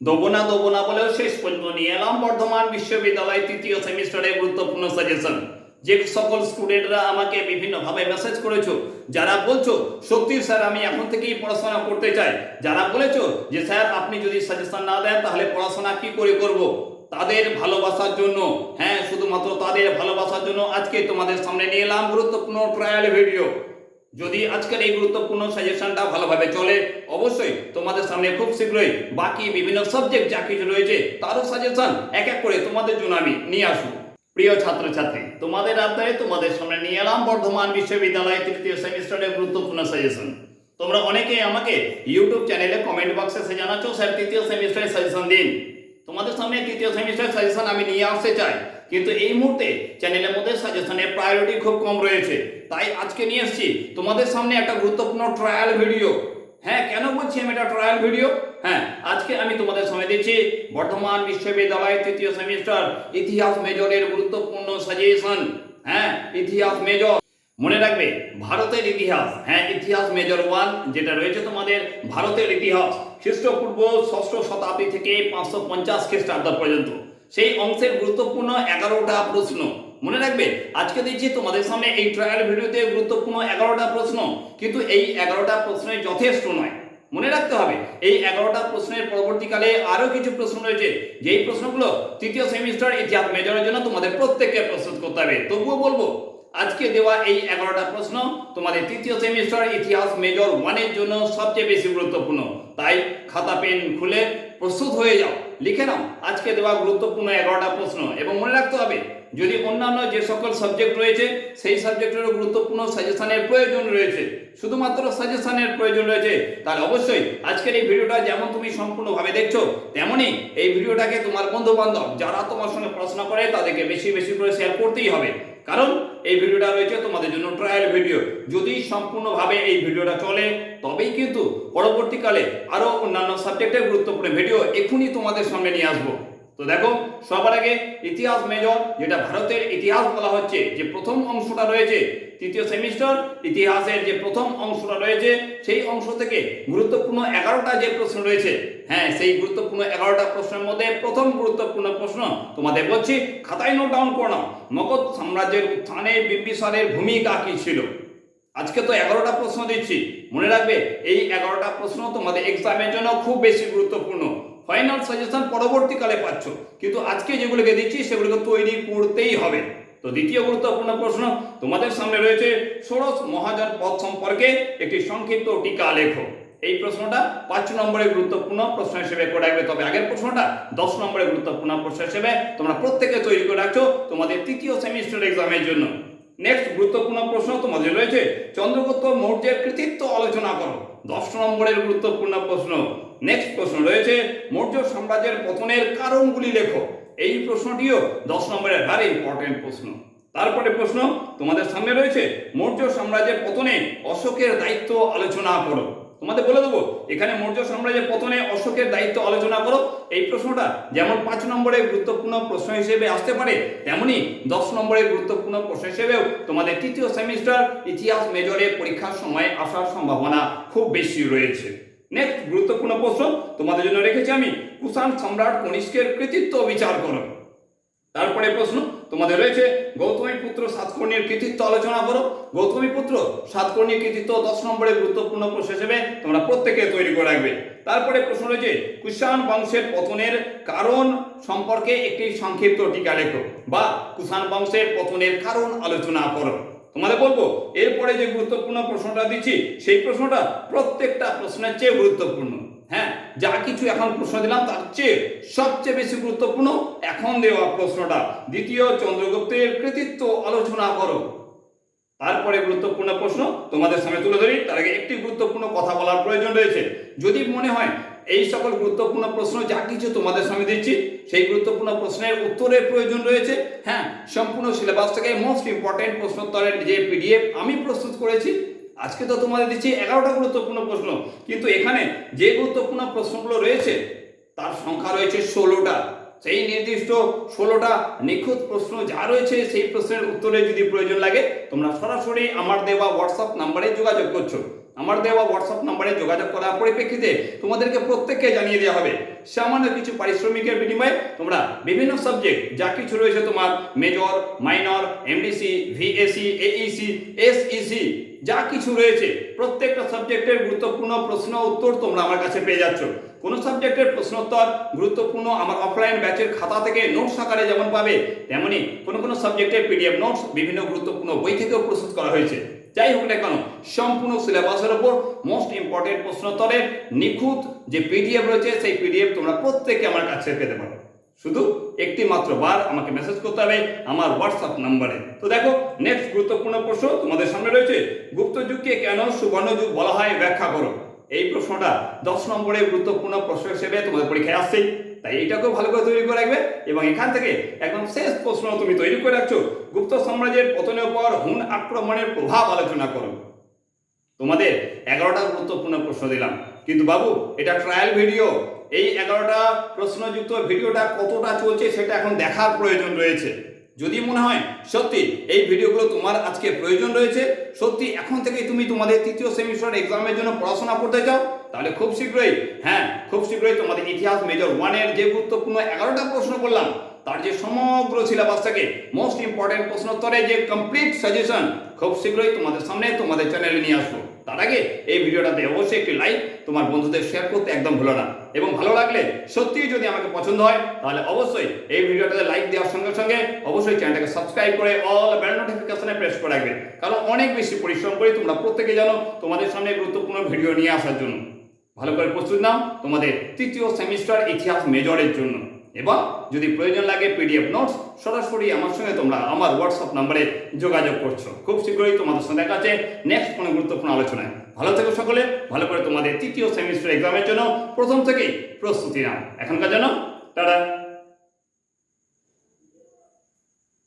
দেবো না দেবো না বলেও শেষ পর্যন্ত নিয়ে এলাম বর্ধমান বিশ্ববিদ্যালয় তৃতীয় সেমিস্টারে গুরুত্বপূর্ণ সাজেশন যে সকল স্টুডেন্টরা আমাকে বিভিন্নভাবে মেসেজ করেছ, যারা বলছো, সত্যি স্যার আমি এখন থেকেই পড়াশোনা করতে চাই। যারা বলেছ যে, স্যার, আপনি যদি সাজেশন না দেন, তাহলে পড়াশোনা কি করে করব? তাদের ভালোবাসার জন্য হ্যাঁ শুধুমাত্র তাদের ভালোবাসার জন্য আজকে তোমাদের সামনে নিয়ে এলাম গুরুত্বপূর্ণ ট্রায়াল ভিডিও যদি আজকের এই গুরুত্বপূর্ণ সাজেশনটা ভালোভাবে চলে, অবশ্যই তোমাদের সামনে খুব শীঘ্রই বাকি বিভিন্ন সাবজেক্ট যা কিছু রয়েছে, তারও সাজেশন এক এক করে তোমাদের জন্য আমি নিয়ে আসব। প্রিয় ছাত্রছাত্রী, তোমাদের আড্ডায় তোমাদের সামনে নিয়ে এলাম বর্ধমান বিশ্ববিদ্যালয় তৃতীয় সেমিস্টারের গুরুত্বপূর্ণ সাজেশন তোমরা অনেকেই আমাকে ইউটিউব চ্যানেলে কমেন্ট বক্সে এসে জানাচ্ছ, স্যার, তৃতীয় সেমিস্টারের সাজেশন দিন। তোমাদের সামনে তৃতীয় সেমিস্টারের সাজেশন আমি নিয়ে আসতে চাই। কিন্তু এই মুহূর্তে চ্যানেলের মধ্যে সাজেশনের প্রায়োরিটি খুব কম রয়েছে। তাই আজকে নিয়ে এসেছি তোমাদের সামনে একটা গুরুত্বপূর্ণ ট্রায়াল ভিডিও হ্যাঁ কেন বলছি আমি এটা ট্রায়াল ভিডিও হ্যাঁ আজকে আমি তোমাদের সামনে দিচ্ছি বর্ধমান বিশ্ববিদ্যালয়ের তৃতীয় সেমিস্টার ইতিহাস মেজরের গুরুত্বপূর্ণ সাজেশন হ্যাঁ ইতিহাস মেজর মনে রাখবে, ভারতের ইতিহাস হ্যাঁ ইতিহাস মেজর ওয়ান যেটা রয়েছে তোমাদের ভারতের ইতিহাস, খ্রিস্টপূর্ব ষষ্ঠ শতাব্দী থেকে পাঁচশো পঞ্চাশ খ্রিস্টাব্দ পর্যন্ত। সেই অংশের গুরুত্বপূর্ণ এগারোটা প্রশ্ন। মনে রাখবে, আজকে দিচ্ছি তোমাদের সামনে এই ট্রায়াল ভিডিওতে গুরুত্বপূর্ণ এগারোটা প্রশ্ন, কিন্তু এই এগারোটা প্রশ্নই যথেষ্ট নয়। মনে রাখতে হবে, এই এগারোটা প্রশ্নের পরবর্তীকালে আরও কিছু প্রশ্ন রয়েছে। যেই প্রশ্নগুলো তৃতীয় সেমিস্টার ইতিহাস মেজরের জন্য তোমাদের প্রত্যেককে প্রস্তুত করতে হবে। তবুও বলব, আজকে দেওয়া এই এগারোটা প্রশ্ন তোমাদের তৃতীয় সেমিস্টার ইতিহাস মেজর ওয়ানের জন্য সবচেয়ে বেশি গুরুত্বপূর্ণ। তাই খাতা, পেন খুলে প্রস্তুত হয়ে যাও। লিখে নাও। আজকে দেওয়া গুরুত্বপূর্ণ এগারোটা প্রশ্ন এবং মনে রাখতে হবে, যদি অন্যান্য যে সকল সাবজেক্ট রয়েছে, সেই সাবজেক্টেরও গুরুত্বপূর্ণ সাজেশনের প্রয়োজন রয়েছে। শুধুমাত্র সাজেশনের প্রয়োজন রয়েছে, তাহলে অবশ্যই আজকের এই ভিডিওটা যেমন তুমি সম্পূর্ণভাবে দেখছ, তেমনই এই ভিডিওটাকে তোমার বন্ধু বান্ধব যারা তোমার সঙ্গে পড়াশোনা করে, তাদেরকে বেশি বেশি করে শেয়ার করতেই হবে। কারণ এই ভিডিওটা রয়েছে তোমাদের জন্য ট্রায়াল ভিডিও যদি সম্পূর্ণভাবে এই ভিডিওটা চলে, তবেই কিন্তু পরবর্তীকালে আরও অন্যান্য সাবজেক্টের গুরুত্বপূর্ণ ভিডিও এখনই তোমাদের সামনে নিয়ে আসব। তো দেখো, সবার আগে ইতিহাস মেজর যেটা ভারতের ইতিহাস বলা হচ্ছে, যে প্রথম অংশটা রয়েছে, তৃতীয় সেমিস্টার ইতিহাসের যে প্রথম অংশটা রয়েছে, সেই অংশ থেকে গুরুত্বপূর্ণ এগারোটা যে প্রশ্ন রয়েছে হ্যাঁ সেই গুরুত্বপূর্ণ এগারোটা প্রশ্নের মধ্যে প্রথম গুরুত্বপূর্ণ প্রশ্ন তোমাদের বলছি, খাতায় নোট ডাউন করো মগধ সাম্রাজ্যের উত্থানে বিম্বিসারের ভূমিকা কি ছিল? আজকে তো এগারোটা প্রশ্ন দিচ্ছি, মনে রাখবে, এই এগারোটা প্রশ্ন তোমাদের এক্সামের জন্য খুব বেশি গুরুত্বপূর্ণ। ফাইনাল সাজেশন পরবর্তীকালে পাচ্ছ। কিন্তু আজকে যেগুলোকে দিচ্ছি, সেগুলোকে তৈরি করতেই হবে। তো দ্বিতীয় গুরুত্বপূর্ণ প্রশ্ন, তোমাদের সামনে রয়েছে ষোড়শ মহাজন পদ সম্পর্কে একটি সংক্ষিপ্ত টিকা লেখো। এই প্রশ্নটা পাঁচ নম্বরের গুরুত্বপূর্ণ প্রশ্ন হিসেবে করে রাখবে। তবে আগের প্রশ্নটা দশ নম্বরের গুরুত্বপূর্ণ প্রশ্ন হিসেবে তোমরা প্রত্যেকে তৈরি করে রাখছো তোমাদের তৃতীয় সেমিস্টার এক্সামের জন্য। নেক্সট গুরুত্বপূর্ণ প্রশ্ন তোমাদের রয়েছে, চন্দ্রগুপ্ত মৌর্যের কৃতিত্ব আলোচনা করো। দশ নম্বরের গুরুত্বপূর্ণ প্রশ্ন নেক্সট প্রশ্ন রয়েছে, মৌর্য সাম্রাজ্যের পতনের কারণগুলি লেখো। এই প্রশ্নটিও দশ নম্বরের ভ্যারি ইম্পর্টেন্ট প্রশ্ন। তারপরে প্রশ্ন, তোমাদের সামনে রয়েছে, মৌর্য সাম্রাজ্যের পতনে অশোকের দায়িত্ব আলোচনা করো। তোমাদের বলে দেবো, এখানে মৌর্য সাম্রাজ্যের পতনে অশোকের দায়িত্ব আলোচনা করো। এই প্রশ্নটা যেমন পাঁচ নম্বরের গুরুত্বপূর্ণ প্রশ্ন হিসেবে আসতে পারে, তেমনি দশ নম্বরের গুরুত্বপূর্ণ প্রশ্ন হিসেবেও তোমাদের তৃতীয় সেমিস্টার ইতিহাস মেজরে পরীক্ষার সময় আসার সম্ভাবনা খুব বেশি রয়েছে। নেক্সট গুরুত্বপূর্ণ প্রশ্ন। তোমাদের জন্য রেখেছি আমি, কুষাণ সম্রাট কনিষ্কের কৃতিত্ব বিচার করো। তারপরে প্রশ্ন, তোমাদের রয়েছে, গৌতমী পুত্র সাতকর্ণীর কৃতিত্ব আলোচনা করো। গৌতমী পুত্র সাতকর্ণীর কৃতিত্ব দশ নম্বরের গুরুত্বপূর্ণ প্রশ্ন হিসেবে তোমরা প্রত্যেকে তৈরি করে রাখবে। তারপরে প্রশ্ন রয়েছে, কুষাণ বংশের পতনের কারণ সম্পর্কে একটি সংক্ষিপ্ত টিকা লেখো বা কুষাণ বংশের পতনের কারণ আলোচনা করো। তোমাদের বলব, এরপরে যে গুরুত্বপূর্ণ প্রশ্নটা দিচ্ছি, সেই প্রশ্নটা প্রত্যেকটা প্রশ্নের চেয়ে গুরুত্বপূর্ণ। হ্যাঁ যা কিছু এখন প্রশ্ন দিলাম, তার চেয়ে সবচেয়ে বেশি গুরুত্বপূর্ণ এখন দেওয়া প্রশ্নটা। দ্বিতীয় চন্দ্রগুপ্তের কৃতিত্ব আলোচনা করো। তারপরে গুরুত্বপূর্ণ প্রশ্ন তোমাদের সামনে তুলে ধরি। তার আগে একটি গুরুত্বপূর্ণ কথা বলার প্রয়োজন রয়েছে। যদি মনে হয় এই সকল গুরুত্বপূর্ণ প্রশ্ন যা কিছু তোমাদের সামনে দিচ্ছি, সেই গুরুত্বপূর্ণ প্রশ্নের উত্তরের প্রয়োজন রয়েছে। হ্যাঁ সম্পূর্ণ সিলেবাস থেকে মোস্ট ইম্পর্টেন্ট প্রশ্নোত্তরের যে পিডিএফ আমি প্রস্তুত করেছি, আজকে তো তোমাদের দিচ্ছি এগারোটা গুরুত্বপূর্ণ প্রশ্ন। কিন্তু এখানে যে গুরুত্বপূর্ণ প্রশ্নগুলো রয়েছে, তার সংখ্যা রয়েছে ষোলোটা। সেই নির্দিষ্ট ষোলোটা নিখুঁত প্রশ্ন যা রয়েছে, সেই প্রশ্নের উত্তরে যদি প্রয়োজন লাগে, তোমরা সরাসরি আমার দেওয়া হোয়াটসঅ্যাপ নাম্বারে যোগাযোগ করছ। আমার দেওয়া হোয়াটসঅ্যাপ নাম্বারে যোগাযোগ করার পরিপ্রেক্ষিতে তোমাদেরকে প্রত্যেককে জানিয়ে দেওয়া হবে। সামান্য কিছু পারিশ্রমিকের বিনিময়ে তোমরা বিভিন্ন সাবজেক্ট যা কিছু রয়েছে তোমার major minor MDC VAC AEC SEC যা কিছু রয়েছে, প্রত্যেকটা সাবজেক্টের গুরুত্বপূর্ণ প্রশ্ন উত্তর তোমরা আমার কাছে পেয়ে যাচ্ছ। কোন সাবজেক্টের প্রশ্নোত্তর গুরুত্বপূর্ণ আমার অফলাইন ব্যাচের খাতা থেকে নোটস আকারে যেমন পাবে, তেমনি কোনো কোনো সাবজেক্টের পিডিএফ নোটস বিভিন্ন গুরুত্বপূর্ণ বই থেকেও প্রস্তুত করা হয়েছে। যাই হোক না কেন, সম্পূর্ণ সিলেবাসের ওপর মোস্ট ইম্পর্টেন্ট প্রশ্নোত্তরের নিখুঁত যে পিডিএফ রয়েছে, সেই পিডিএফ তোমরা প্রত্যেকে আমার কাছে পেতে পারো। শুধু একটি মাত্র বার আমাকে মেসেজ করতে হবে আমার হোয়াটসঅ্যাপ নাম্বারে। তো দেখো নেক্সট গুরুত্বপূর্ণ প্রশ্ন তোমাদের সামনে রয়েছে। গুপ্ত যুগকে কেন সুবর্ণ যুগ বলা হয়? ব্যাখ্যা করো। এই প্রশ্নটা দশ নম্বরে গুরুত্বপূর্ণ প্রশ্ন হিসেবে তোমাদের পরীক্ষায় আসছেই তাই এটাকেও ভালো করে তৈরি করে রাখবে এবং এখান থেকে একদম শেষ প্রশ্ন তুমি তৈরি করে রাখছো, গুপ্ত সাম্রাজ্যের পতনের পর হুন আক্রমণের প্রভাব আলোচনা করো। তোমাদের এগারোটা গুরুত্বপূর্ণ প্রশ্ন দিলাম। কিন্তু বাবু, এটা ট্রায়াল ভিডিও এই এগারোটা প্রশ্নযুক্ত ভিডিওটা কতটা চলছে সেটা এখন দেখার প্রয়োজন রয়েছে। যদি মনে হয় সত্যি এই ভিডিওগুলো তোমার আজকে প্রয়োজন রয়েছে, সত্যি এখন থেকে তুমি তোমাদের তৃতীয় সেমিস্টার এক্সামের জন্য পড়াশোনা করতে চাও, তাহলে খুব শীঘ্রই হ্যাঁ খুব শীঘ্রই তোমাদের ইতিহাস মেজর ওয়ানের যে গুরুত্বপূর্ণ এগারোটা প্রশ্ন করলাম, তার যে সমগ্র সিলেবাস থেকে মোস্ট ইম্পর্টেন্ট প্রশ্নোত্তরে যে কমপ্লিট সাজেশন খুব শীঘ্রই তোমাদের সামনে তোমাদের চ্যানেলে নিয়ে আসব। তার আগে এই ভিডিওটাতে অবশ্যই একটি লাইক তোমার বন্ধুদের শেয়ার করতে একদম ভুলো না। এবং ভালো লাগলে সত্যিই যদি আমাকে পছন্দ হয়, তাহলে অবশ্যই এই ভিডিওটাতে লাইক দেওয়ার সঙ্গে সঙ্গে অবশ্যই চ্যানেলটাকে সাবস্ক্রাইব করে অল বেল নোটিফিকেশনে প্রেস করে রাখবে। কারণ অনেক বেশি পরিশ্রম করি তোমরা প্রত্যেকে জানো তোমাদের সামনে গুরুত্বপূর্ণ ভিডিও নিয়ে আসার জন্য। ভালো করে প্রস্তুত নাও তোমাদের তৃতীয় সেমিস্টার ইতিহাস মেজরের জন্য। এবং যদি প্রয়োজন লাগে পিডিএফ নোটস, সরাসরি আমার সঙ্গে তোমরা আমার হোয়াটসঅ্যাপ নাম্বারে যোগাযোগ করছ। খুব শীঘ্রই তোমাদের সঙ্গে দেখা আছে নেক্সট কোনো গুরুত্বপূর্ণ আলোচনায়। ভালো থেকো সকলে, ভালো করে তোমাদের তৃতীয় সেমিস্টার এক্সামের জন্য প্রথম থেকেই প্রস্তুতি নাও। এখনকার জন্য, টাটা।